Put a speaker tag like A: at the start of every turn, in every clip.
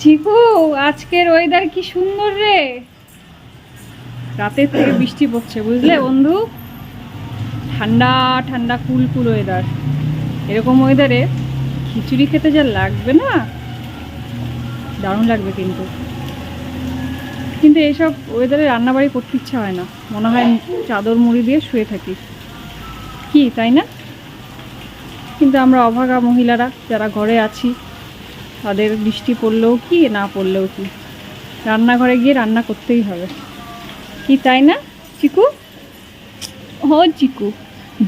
A: চিকু আজকের ওয়েদার কি সুন্দর রে? রাতের থেকে বৃষ্টি পড়ছে, বুঝলে বন্ধু? ঠান্ডা ঠান্ডা, কুল কুল ওয়েদার এরকম ওয়েদারে খিচুড়ি খেতে যা লাগবে না? দারুণ লাগবে কিন্তু। কিন্তু এইসব ওয়েদারে রান্নাবাড়ি করতে ইচ্ছা হয় না। মনে হয় চাদর মুড়ি দিয়ে শুয়ে থাকি। কি, তাই না? কিন্তু আমরা অভাগা মহিলারা যারা ঘরে আছি তাদের বৃষ্টি পড়লেও কি, না পড়লেও কি। রান্নাঘরে গিয়ে রান্না করতেই হবে। কি তাই না, চিকু? ও চিকু,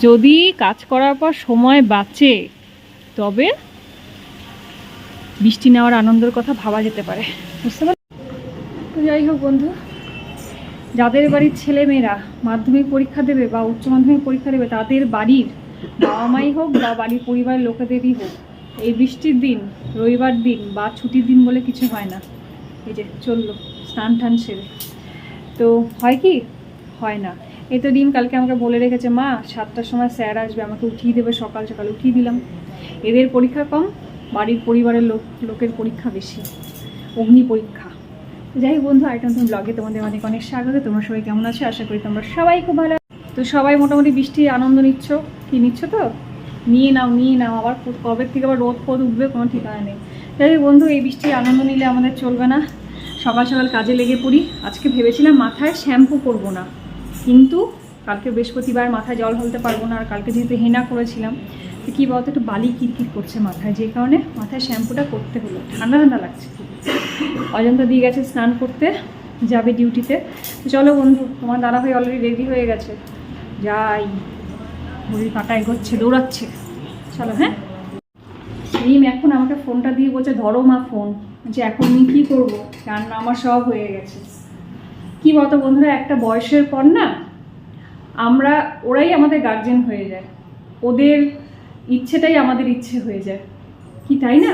A: যদি কাজ করার পর সময় বাঁচে, তবে বৃষ্টি নেওয়ার আনন্দের কথা ভাবা যেতে পারে। বুঝতে পার তো যাই হোক বন্ধু, যাদের বাড়ির ছেলেমেয়েরা মাধ্যমিক পরীক্ষা দেবে বা উচ্চ মাধ্যমিক পরীক্ষা দেবে, তাদের বাড়ির বাবা মাই হোক বা বাড়ির পরিবারের লোকেদেরই হোক এই বৃষ্টির দিন, রবিবার দিন বা ছুটির দিন বলে কিছু হয় না। এই যে চলল, স্নান টান সেরে। তো হয় কি? হয় না। এই তো দিন কালকে আমাকে বলে রেখেছে, মা, সাতটার সময় স্যার আসবে, আমাকে উঠিয়ে দেবে সকাল সকাল, উঠিয়ে দিলাম। এদের পরীক্ষা কম, বাড়ির পরিবারের লোক, লোকের পরীক্ষা বেশি, অগ্নি পরীক্ষা। যাই হোক বন্ধু, আরেকটা নতুন ব্লগে তোমাদের অনেক অনেক স্বাগত। তোমরা সবাই কেমন আছো? আশা করি তোমরা সবাই খুব ভালো। তো সবাই মোটামুটি বৃষ্টির আনন্দ নিচ্ছ? কি নিচ্ছ তো? নিয়ে নাও নিয়ে নাও, আবার কবে থেকে আবার রোদ ফোদ উঠবে কোনো ঠিকানা নেই। হোক বন্ধু, এই বৃষ্টির আনন্দ নিলে আমাদের চলবে না। সকাল সকাল কাজে লেগে পড়ি। আজকে ভেবেছিলাম মাথায় শ্যাম্পু করব না। কিন্তু কালকে বৃহস্পতিবার মাথায় জল ফেলতে পারব না, আর কালকে যেহেতু হেনা করেছিলাম, তো কী বলতো, একটু বালি কিরকির করছে মাথায়। যে কারণে মাথায় শ্যাম্পুটা করতে হলো। ঠান্ডা ঠান্ডা লাগছে। অজন্তা দিয়ে গেছে স্নান করতে, যাবে ডিউটিতে চলো বন্ধু, তোমার দাদাভাই অলরেডি রেডি হয়ে গেছে। যাই। ঘড়ির কাটা এগোচ্ছে, দৌড়াচ্ছে। চলো হ্যাঁ? রিম, এখন আমাকে ফোনটা দিয়ে বলছে, ধরো মা ফোন যে এখন আমি কী করব? রান্না আমার সব হয়ে গেছে। কি বলতো বন্ধুরা, একটা বয়সের পর না, আমরা, ওরাই আমাদের গার্জেন হয়ে যায়। ওদের ইচ্ছেটাই আমাদের ইচ্ছে হয়ে যায়। কি তাই না?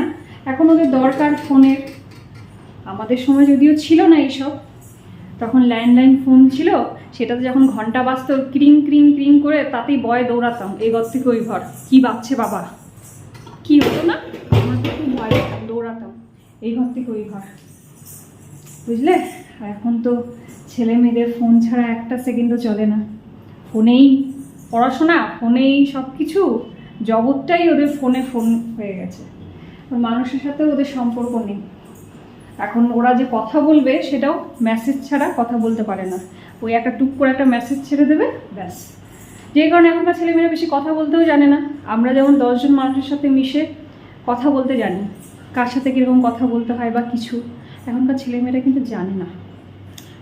A: এখন ওদের দরকার ফোনের আমাদের সময় যদিও ছিল না এইসব, তখন ল্যান্ডলাইন ফোন ছিল। সেটাতে যখন ঘণ্টা বাজতো, ক্রিং ক্রিং ক্রিং করে তাতেই বয়ে দৌড়াতাম। এই ঘর থেকে ওই ঘর। কি বাজছে বাবা? কি হতো না? আমরা তো খুব ভয় দৌড়াতাম। এই ঘর থেকে ওই ঘর। বুঝলে? আর এখন তো ছেলে মেয়েদের ফোন ছাড়া একটা সেকেন্ডও চলে না। ফোনেই পড়াশোনা, ফোনেই সব কিছু জগৎটাই ওদের ফোনে ফোন হয়ে গেছে। মানুষের সাথে ওদের সম্পর্ক নেই। এখন ওরা যে কথা বলবে, সেটাও মেসেজ ছাড়া কথা বলতে পারে না। ওই একটা টুক করে একটা মেসেজ ছেড়ে দেবে, ব্যাস। যে কারণে এখনকার ছেলেমেয়েরা বেশি কথা বলতেও জানে না। আমরা যেমন দশজন মানুষের সাথে মিশে কথা বলতে জানি, কার সাথে কীরকম কথা বলতে হয় বা কিছু, এখনকার ছেলেমেয়েরা কিন্তু জানে না।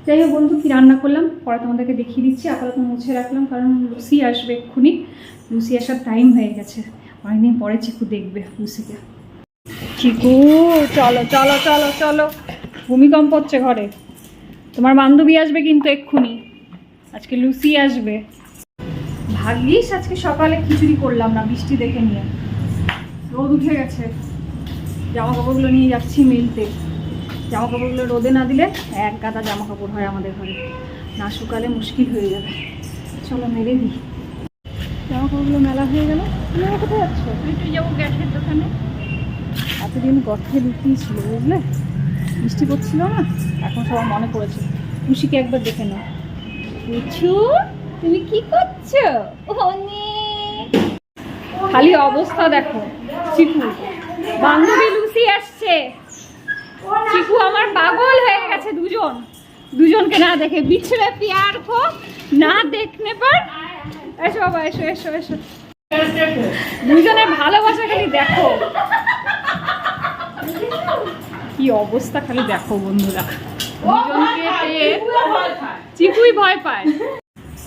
A: যাই হোক বন্ধু, কী রান্না করলাম? পরে তোমাদেরকে দেখিয়ে দিচ্ছি, আপাতত মুছে রাখলাম, কারণ লুসি আসবে এক্ষুনি। লুসি আসার টাইম হয়ে গেছে। অনেকদিন পরে চিকু দেখবে লুসিকে। চিকু, চলো চলো চলো চলো। ভূমিকম্প হচ্ছে ঘরে। তোমার বান্ধবী আসবে কিন্তু এক্ষুনি। আজকে লুসি আসবে। ভাগ্যিস আজকে সকালে খিচুড়ি করলাম না বৃষ্টি দেখে নিয়ে। রোদ উঠে গেছে। জামা কাপড়গুলো নিয়ে যাচ্ছি মিলতে। জামা কাপড়গুলো রোদে না দিলে এক গাদা জামা কাপড় হয় আমাদের ঘরে। না শুকালে মুশকিল হয়ে যাবে। চলো মেরে দিই জামা কাপড়গুলো মেলা হয়ে গেল। তুমি কোথায় যাচ্ছ? একটু যাব গ্যাসের দোকানে। এতদিন গর্তে লুকিয়েছিল বুঝলে? বৃষ্টি পড়ছিল না? এখন সবার মনে পড়েছে খুশিকে একবার দেখে নাও। বুঝছু তুমি কি করছ? খালি অবস্থা দেখো, চিকু। বান্ধবী লুসি আসছে। চিকু আমার পাগল হয়ে গেছে দুজন। দুজনকে না দেখে বিছড়ে পিয়ার কো না দেখনে পর। এসো বাবা, এসো এসো এসো। দুজনের ভালোবাসা খালি দেখো। কি অবস্থা খালি দেখো বন্ধুরা। দুজনকে পেয়ে চিকুই ভয় পায়।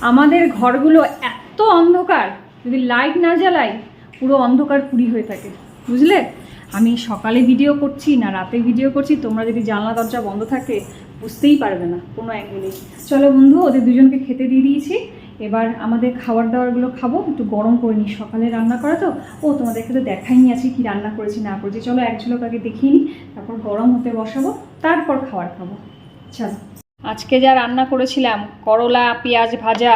A: আমাদের ঘরগুলো এত অন্ধকার যদি লাইট না জ্বালাই পুরো অন্ধকার পুরি হয়ে থাকে। বুঝলে? আমি সকালে ভিডিও করছি না রাতে ভিডিও করছি তোমরা যদি জানলা দরজা বন্ধ থাকে বুঝতেই পারবে না কোনো অ্যাঙ্গেলেই চলো বন্ধু ওদের দুজনকে খেতে দিয়ে দিয়েছি। এবার আমাদের খাবার দাবারগুলো খাব, একটু গরম করে নিই। সকালে রান্না করা তো? ও তোমাদেরকে তো দেখাইনি আছে কি রান্না করেছি, না করেছি। চলো এক ঝলক আগে দেখিয়ে নিই, তারপর গরম হতে বসাবো, তারপর খাবার খাব। চলো। আজকে যা রান্না করেছিলাম, করলা, পেঁয়াজ ভাজা,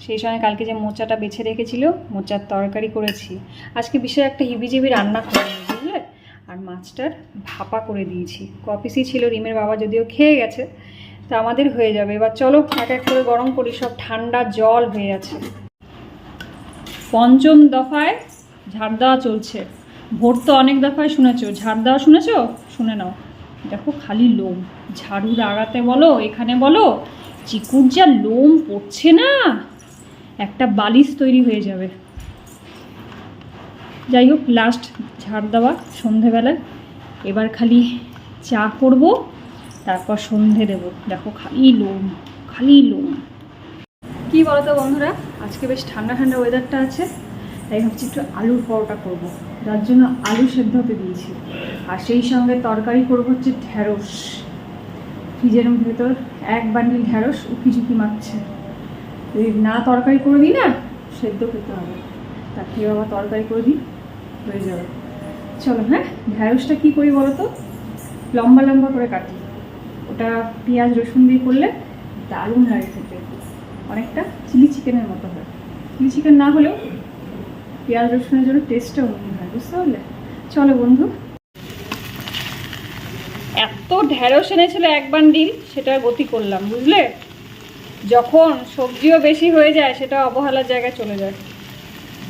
A: সেই সময় কালকে যে মোচাটা বেছে রেখেছিল, মোচার তরকারি করেছি। আজকে বিশেষ একটা হিবিজিবি রান্না করিনি, বুঝলে? আর মাছটার ভাপা করে দিয়েছি। কপিসই ছিল, রিমের বাবা যদিও খেয়ে গেছে তা আমাদের হয়ে যাবে। এবার চলো এক এক করে গরম করি, সব ঠান্ডা জল হয়ে আছে পঞ্চম দফায় ঝাড় দেওয়া চলছে। ভোর তো অনেক দফায় শুনেছো। ঝাড় দেওয়া শুনেছো? শুনে নাও। দেখো খালি লোম। ঝাড়ু লাগাতে বলো, এখানে বলো, চিকুর যা লোম পড়ছে না। একটা বালিশ তৈরি হয়ে যাবে। যাই হোক লাস্ট ঝাড় দেওয়া সন্ধেবেলায়। এবার খালি চা করব। তারপর সন্ধে দেবো। দেখো, খালি লোম খালি লোম। কি বলতো বন্ধুরা? আজকে বেশ ঠান্ডা ঠান্ডা ওয়েদারটা আছে, তাই ভাবছি একটু আলুর পরোটা করব। যার জন্য আলু সেদ্ধ হতে দিয়েছি। আর সেই সঙ্গে তরকারি করব হচ্ছে ঢ্যাঁড়স ফ্রিজের ভেতর এক বান্ডিল ঢ্যাঁড়স উকি ঝুঁকি মারছে যদি না তরকারি করে দিই না, সেদ্ধ খেতে হবে। তার থেকে বাবা, তরকারি করে দিই? হয়ে যাবে। চলো হ্যাঁ? ঢ্যাঁড়সটা কী করি বলো তো লম্বা লম্বা করে কাটি। ওটা পেঁয়াজ রসুন দিয়ে করলে দারুণ লাগে খেতে। অনেকটা চিলি চিকেনের মতো হয়। চিলি চিকেন না হলেও পেঁয়াজ রসুনের জন্য টেস্টটা অন্য হয়, বুঝতে পারলে? চলো বন্ধু। এত ঢ্যাঁড়স এনেছিল এক বান্ডিল, সেটা গতি করলাম, বুঝলে? যখন সবজিও বেশি হয়ে যায়, সেটা অবহেলার জায়গায় চলে যায়।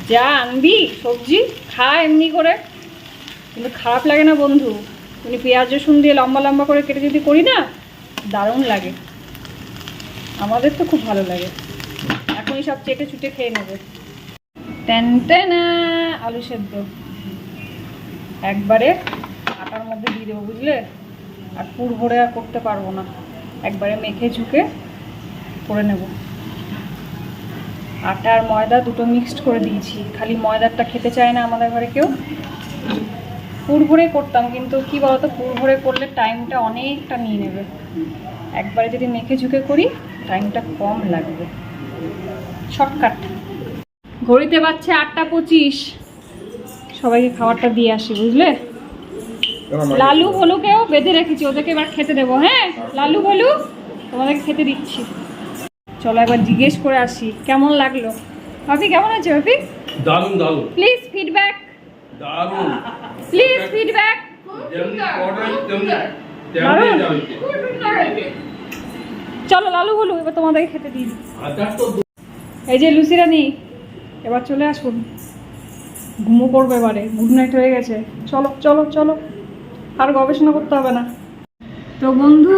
A: যা আনবি, সবজি খা এমনি করে। কিন্তু খারাপ লাগে না বন্ধু। তুমি পেঁয়াজ রসুন দিয়ে লম্বা লম্বা করে কেটে যদি করি না দারুণ লাগে। আমাদের তো খুব ভালো লাগে। এখনই সব চেটে চুটে খেয়ে নেবে। টেন টেনা আলু সেদ্ধ। একবারে আটার মধ্যে দিয়ে দেবো, বুঝলে? আর পুর ভরে আর করতে পারব না। একবারে মেখে ঝুঁকে করে নেব। আটা আর ময়দা দুটো মিক্সড করে দিয়েছি। খালি ময়দারটা খেতে চায় না আমাদের ঘরে কেউ। ভরে করতাম কিন্তু কি বলতো পুর ভরে করলে টাইমটা অনেকটা নিয়ে নেবে। একবারে যদি মেখে ঝুঁকে করি টাইমটা কম লাগবে। শর্টকাট ঘড়িতে বাচ্চা আটটা পঁচিশ। সবাইকে খাবারটা দিয়ে আসি বুঝলে? লালু ভলুকেও বেঁধে রেখেছি ওদেরকে এবার খেতে দেবো হ্যাঁ? লালু ভলু তোমাদেরকে খেতে দিচ্ছি। চলো একবার জিজ্ঞেস করে আসি কেমন লাগল? ভাবি কেমন আছে ভাবি?
B: দারুণ দারুণ।
A: প্লিজ ফিডব্যাক
B: দারুণ।
A: প্লিজ ফিডব্যাক চলো লালু ভলু এবার তোমাদেরকে খেতে দিই। এই যে লুচি রানী এবার চলে আসুন। ঘুমো পড়বে এবারে গুড নাইট হয়ে গেছে। চলো চলো চলো। আর গবেষণা করতে হবে না। তো বন্ধু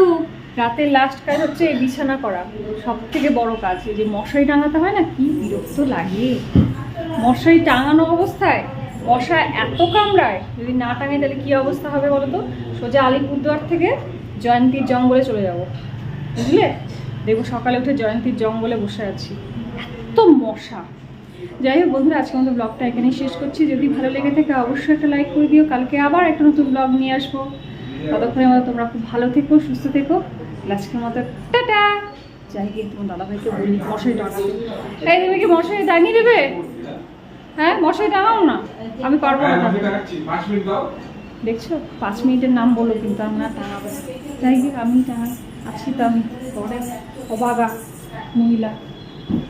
A: রাতের লাস্ট কাজ হচ্ছে বিছানা করা। সব থেকে বড় কাজ। এই যে মশারি টাঙাতে হয় না কি বিরক্ত লাগে। মশারি টাঙানো অবস্থায় মশা এত কামড়ায়, যদি না টাঙাই তাহলে কি অবস্থা হবে বলো তো সোজা আলিপুরদুয়ার থেকে জয়ন্তীর জঙ্গলে চলে যাব। বুঝলে? দেখব সকালে উঠে জয়ন্তীর জঙ্গলে বসে আছি। এত মশা। যাই হোক বন্ধুরা আজকে আমাদের ব্লগটা এখানেই শেষ করছি। যদি ভালো লেগে থাকে অবশ্যই একটা লাইক করে দিও। কালকে আবার একটা নতুন ব্লগ নিয়ে আসব। ততক্ষণের মতো তোমরা খুব ভালো থেকো, সুস্থ থেকো। আজকের মতো টাটা! যাই গিয়ে তোমার দাদাভাইকে বলি, মশারি টাঙাতে এই তুমি কি মশারি টাঙিয়ে দেবে? হ্যাঁ মশাই টাঙাও না। আমি পারব না
B: দাও।
A: দেখছ? পাঁচ মিনিটের নাম বলো কিন্তু আমি না টাঙাবো যাই গিয়ে আমি টাঙাই আছি তো আমি। পরে অবাগা মহিলা।